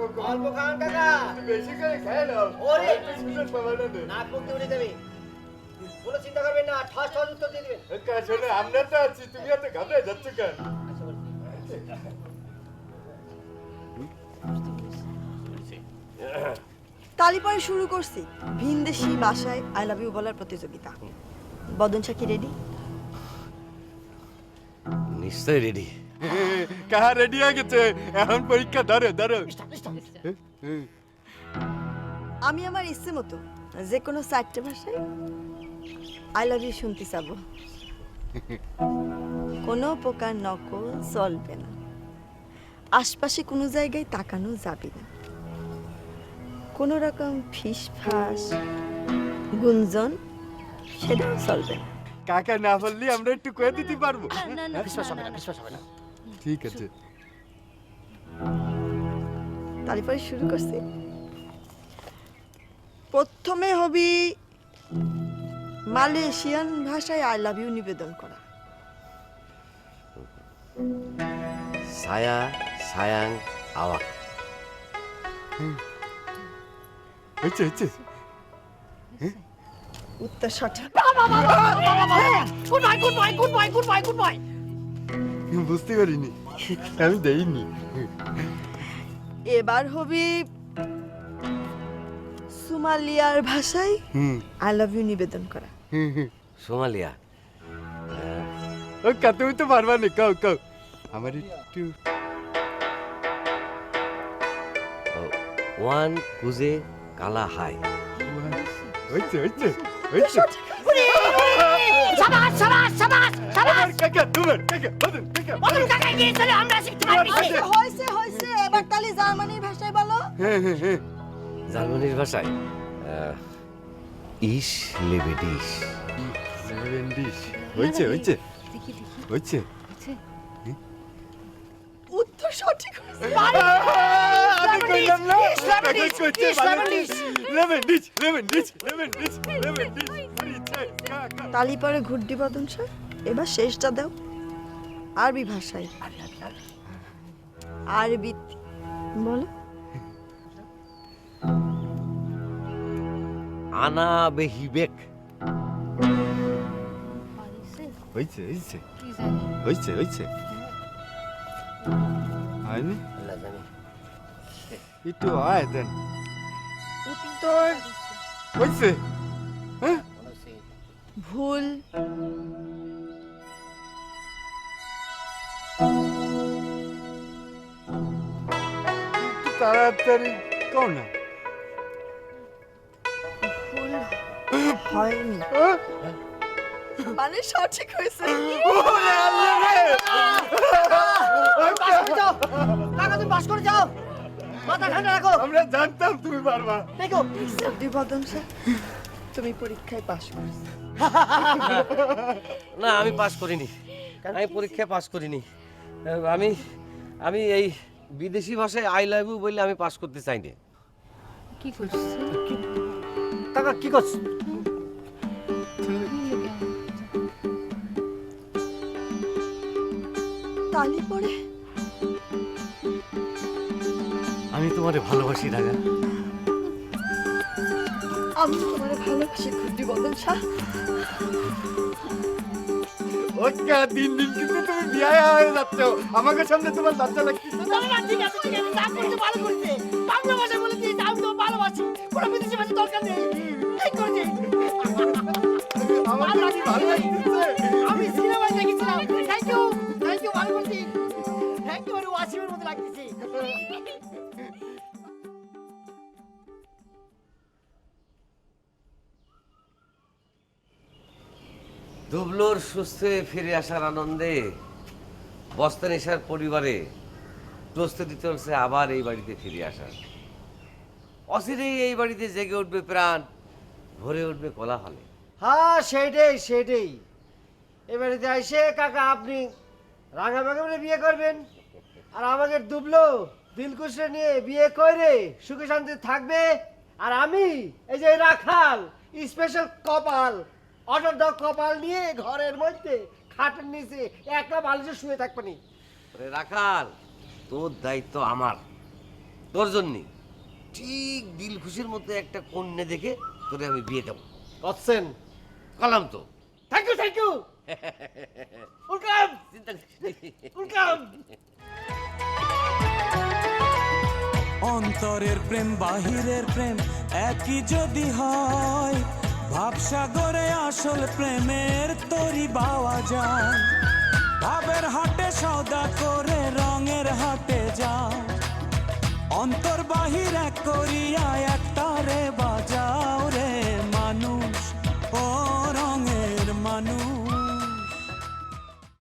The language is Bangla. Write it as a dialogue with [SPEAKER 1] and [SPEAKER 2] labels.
[SPEAKER 1] কো- কো-
[SPEAKER 2] অল্প খান কাকা
[SPEAKER 1] বেশি করে খেয়ে নাও।
[SPEAKER 2] ওরে!
[SPEAKER 1] সুযোগ পাবে না
[SPEAKER 2] নাক মুখ উড়ে যাবে কোনো চিন্তা করবেন না ঠস ঠস উত্তর দিয়ে দিবেন।
[SPEAKER 1] একা শোনো, আমরা তো আছি তুমি এত ঘাবড়ে যাচ্ছ কেন?
[SPEAKER 2] আচ্ছা,
[SPEAKER 3] তালিপরে শুরু করছি। ভিনদেশি ভাষায় আই লাভ ইউ বলার প্রতিযোগিতা। বদন শাকি রেডি
[SPEAKER 4] নিশ্চয় রেডি
[SPEAKER 1] কাহা রেডি হয়ে গেছে? এখন পরীক্ষা ধরো ধরো।
[SPEAKER 3] আমি আমার ইচ্ছে মতো যে কোনো চারটে ভাষায় আই লাভ ইউ শুনতে চাব। কোনো প্রকার নকল চলবে না। আশপাশে কোনো জায়গায় তাকানো যাবে না। কোনো রকম ফিস ফাস গুঞ্জন সেটাও চলবে না।
[SPEAKER 1] কাকা না বললে আমরা একটু কয়ে দিতে পারব।
[SPEAKER 2] বিশ্বাস হবে না। বিশ্বাস হবে না।
[SPEAKER 1] ঠিক আছে
[SPEAKER 3] তারপরে শুরু করছি প্রথমে হবি মালয়েশিয়ান ভাষায় আই লাভ ইউ নিবেদন করা
[SPEAKER 4] ছায়া ছায়াং আওয়াক
[SPEAKER 1] হয়েছে হয়েছে
[SPEAKER 3] উত্তর সঠিক
[SPEAKER 2] goodbye goodbye good good good
[SPEAKER 1] বুঝতে পারিনি। আমি দেইনি।
[SPEAKER 3] এবার হবি সোমালিয়ার ভাষায়
[SPEAKER 1] হুম।
[SPEAKER 3] আই লাভ ইউ নিবেদন করা।
[SPEAKER 4] সোমালিয়া?
[SPEAKER 1] ও কা তুমি তো পারবা না। কাও কাও। আমার একটু
[SPEAKER 4] ওয়ান কুজে কালা হাই
[SPEAKER 1] হয়েছে হয়েছে হয়েছে
[SPEAKER 5] সাবাস সাবাস সাবাস সাবাস।
[SPEAKER 1] কাকা তোমার কাকা বদন কাকা
[SPEAKER 5] বদন কাকা গিয়ে চলে? আমরা শিখতে পারবি।
[SPEAKER 3] হয়েছে হয়েছে এবার তাহলে জার্মানির ভাষায় বলো।
[SPEAKER 1] হ্যাঁ হ্যাঁ হ্যাঁ।
[SPEAKER 4] জার্মানির ভাষায় ইস লেবে ডিস
[SPEAKER 1] সেভেন ডিশ হয়েছে। হয়েছে। হয়েছে।
[SPEAKER 3] উত্তর সঠিক হয়েছে।
[SPEAKER 1] আমি কইলাম না। কাকা কইছে লেমন
[SPEAKER 3] তালি পরে ঘুরডি বদন স্যার। এবার শেষটা দাও। আরবি ভাষায়। আরবি। বলো।
[SPEAKER 4] আনা বেহিবেক
[SPEAKER 1] হয়েছে হয়েছে হয়েছে হয়েছে হয়নি একটু আয় দেন।
[SPEAKER 3] উত্তর।
[SPEAKER 1] হয়েছে হ্যাঁ
[SPEAKER 3] ভুল।
[SPEAKER 1] তাড়াতাড়ি কও না।
[SPEAKER 3] ভুল হয়নি। মানে সঠিক হয়েছে।
[SPEAKER 1] ওরে আল্লাহ রে।
[SPEAKER 2] কাকা তুমি পাস করে যাও। মাথা ঠান্ডা রাখো।
[SPEAKER 1] আমরা জানতাম তুমি পারবা
[SPEAKER 2] দেখো।
[SPEAKER 3] বদন স্যার তুমি পরীক্ষায় পাশ করেছ।
[SPEAKER 4] না আমি পাস করিনি। আমি পরীক্ষায় পাস করিনি। আমি আমি এই বিদেশি ভাষায় আই লাভ ইউ বললে আমি পাস করতে চাই না
[SPEAKER 6] কি করছে?
[SPEAKER 2] কাকা কি করছ?
[SPEAKER 3] তালি পরে।
[SPEAKER 4] আমি তোমারে ভালোবাসি দাদা
[SPEAKER 3] আমি ভালোবাসি ঘুরডি বদন শাহ
[SPEAKER 1] ওকা দিন দিন কিন্তু তুমি বিয়ে হয়ে যাচ্ছ আমাকে সামনে তোমার লজ্জা লাগতেছে না?
[SPEAKER 5] না, ঠিক আছে ঠিক আছে যা করছে ভালো করছে বাংলা ভাষা বলে দিয়েছে আমি তো ভালোবাসি কোনো বিদেশি ভাষা দরকার নেই ঠিক করেছে
[SPEAKER 1] আমার তো ভালো লাগতেছে
[SPEAKER 5] আমি সিনেমায় দেখেছিলাম থ্যাংক ইউ থ্যাংক ইউ ভালো করছি থ্যাংক ইউ ওয়াসিমের মতো লাগতেছে
[SPEAKER 4] দুবলোর সুস্থ ফিরে আসার আনন্দে বস্তানিসার পরিবারে প্রস্তুতি চলছে আবার এই বাড়িতে ফিরে আসার। অচিরেই এই বাড়িতে জেগে উঠবে প্রাণ, ভরে উঠবে কোলাহলে।
[SPEAKER 2] হ্যাঁ সেটাই সেটাই এবারে আইসে, কাকা, আপনি রাঙা বলে বিয়ে করবেন। আর আমাকে ডুবলো দিলকুশে নিয়ে বিয়ে করে সুখে শান্তি থাকবে। আর আমি, এই যে রাখাল স্পেশাল কপাল অটোর কপাল নিয়ে ঘরের মধ্যে খাটের নিচে একটা বালিশে শুয়ে থাকবেনি
[SPEAKER 4] ওরে রাখাল তোর দায়িত্ব আমার। তোর জন্যে। ঠিক দিল খুশির মতো একটা কন্যা দেখে তোরে আমি বিয়ে দেবো।
[SPEAKER 2] করছেন?
[SPEAKER 4] কলাম তো।
[SPEAKER 2] Thank you thank you welcome
[SPEAKER 4] চিন্তা
[SPEAKER 2] ওয়েলকাম
[SPEAKER 6] অন্তরের প্রেম বাহিরের প্রেম একই যদি হয় ভাবসাগরে আসল প্রেমের তরি পাওয়া যায়। ভাবের হাটে সৌদা করে রঙের হাটে যাও অন্তর বাহির এক করিয়া একটারে বা